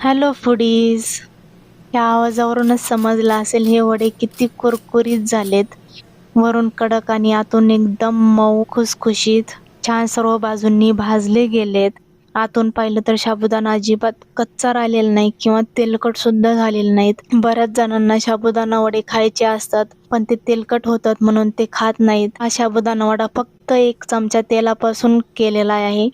Hello foodies या आवाजावरूनच समजलं असेल हे वडे किती कुरकुरीत झालेत. वरून कडक आणि आतून एकदम मऊ खुसखुशीत छान सर्व बाजूंनी भाजले गेलेत. आतून पाहिलं तर साबुदाणा अजिबात कच्चा राहिलेला नाही किंवा तेलकट सुद्धा झालेले नाहीत. बऱ्याच जणांना साबुदाणा वडे खायचे असतात पण ते तेलकट होतात म्हणून ते खात नाहीत. हा साबुदाणा वडा फक्त एक चमचा तेलापासून केलेला आहे.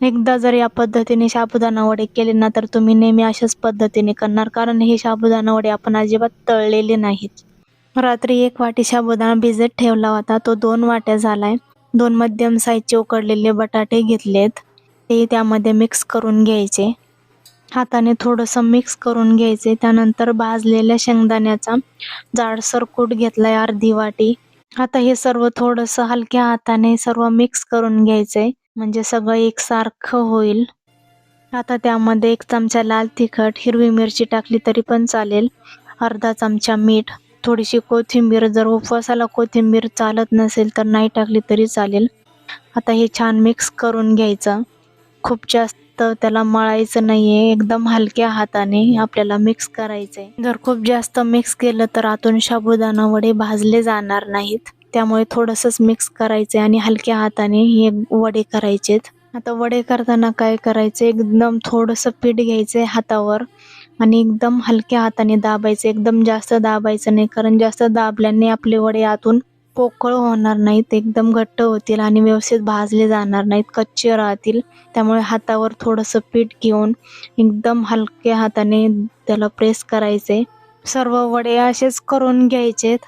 एकदा जर या पद्धतीने साबुदाणा वडे केले ना तर तुम्ही नेहमी अशाच पद्धतीने करणार. कारण हे साबुदाणा वडे आपण अजिबात तळलेले नाहीत. रात्री एक वाटी साबुदाणा भिजत ठेवला होता. तो दोन वाट्या झालाय. दोन मध्यम साईजचे उकडलेले बटाटे घेतलेत. ते त्यामध्ये मिक्स करून घ्यायचे. हाताने थोडंसं मिक्स करून घ्यायचे. त्यानंतर भाजलेल्या शेंगदाण्याचा जाडसर कूट घेतलाय अर्धी वाटी. आता हे सर्व थोडंसं हलक्या हाताने सर्व मिक्स करून घ्यायचंय. म्हणजे सगळं एकसारखं होईल. आता त्यामध्ये एक चमचा लाल तिखट हिरवी मिरची टाकली तरी पण चालेल. अर्धा चमचा मीठ थोडीशी कोथिंबीर. जर उपवासाला कोथिंबीर चालत नसेल तर नाही टाकली तरी चालेल. आता हे छान मिक्स करून घ्यायचं. खूप जास्त त्याला मळायचं नाही आहे एकदम हलक्या हाताने आपल्याला मिक्स करायचं आहे जर खूप जास्त मिक्स केलं तर आतून साबुदाणा वडे भाजले जाणार नाहीत. त्यामुळे थोडंसंच मिक्स करायचे आणि हलक्या हाताने हे वडे करायचेत. आता वडे करताना काय करायचे? एकदम थोडंसं पीठ घ्यायचे हातावर आणि एकदम हलक्या हाताने दाबायचे. एकदम जास्त दाबायचं नाही कारण जास्त दाबल्याने आपले वडे आतून पोकळ होणार नाहीत एकदम घट्ट होतील आणि व्यवस्थित भाजले जाणार नाहीत कच्चे राहतील. त्यामुळे हातावर थोडंसं पीठ घेऊन एकदम हलक्या हाताने त्याला प्रेस करायचे सर्व वडे असेच करून घ्यायचेत.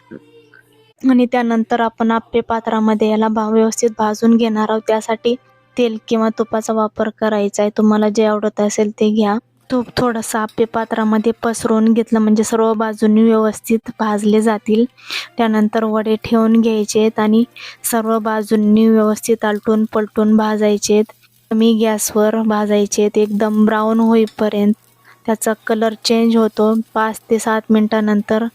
आणि त्यानंतर आपण आप्पे पात्रामध्ये याला भा व्यवस्थित भाजून घेणार आहोत. त्यासाठी तेल किंवा तुपाचा वापर करायचा आहे. तुम्हाला जे आवडत असेल ते घ्या. तूप थोडंसं आप्पे पात्रामध्ये पसरवून घेतलं म्हणजे सर्व बाजूंनी व्यवस्थित भाजले जातील. त्यानंतर वडे ठेवून घ्यायचे आहेत आणि सर्व बाजूंनी व्यवस्थित आलटून पलटून भाजायचे आहेत. कमी गॅसवर भाजायचे आहेत. एकदम ब्राऊन होईपर्यंत त्याचा कलर चेंज होतो. पाच ते सात मिनटानंतर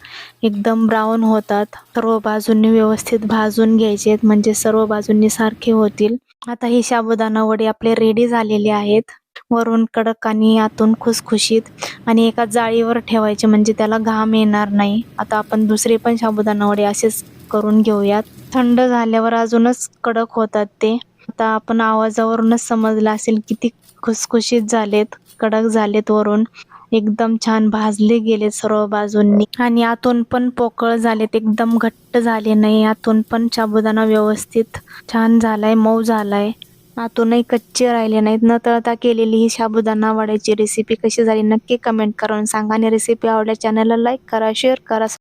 एकदम ब्राऊन होतात. सर्व बाजूंनी व्यवस्थित भाजून घ्यायचे आहेत. म्हणजे सर्व बाजूंनी सारखे होतील. आता ही साबुदाणा वडे आपले रेडी झालेले आहेत. वरून कडक आणि आतून खुसखुशीत आणि एका जाळीवर ठेवायचे. म्हणजे त्याला घाम येणार नाही. आता आपण दुसरे पण साबुदाणा वडे असेच करून घेऊयात. थंड झाल्यावर अजूनच कडक होतात ते. आता आपण आवाजावरूनच समजलं असेल किती खुसखुशीत झालेत कडक झालेत वरून. एकदम छान भाजले गेले सर्व बाजूंनी. आणि आतून पण पोकळ झालेत एकदम घट्ट झाले नाही. आतून पण साबुदाणा व्यवस्थित छान झालाय मऊ झालाय. आतूनही कच्चे राहिले नाहीत. न तळता केलेली ही साबुदाणा वड्याची रेसिपी कशी झाली नक्की कमेंट करून सांगा. आणि रेसिपी आवडल्या चॅनलला लाईक करा शेअर करा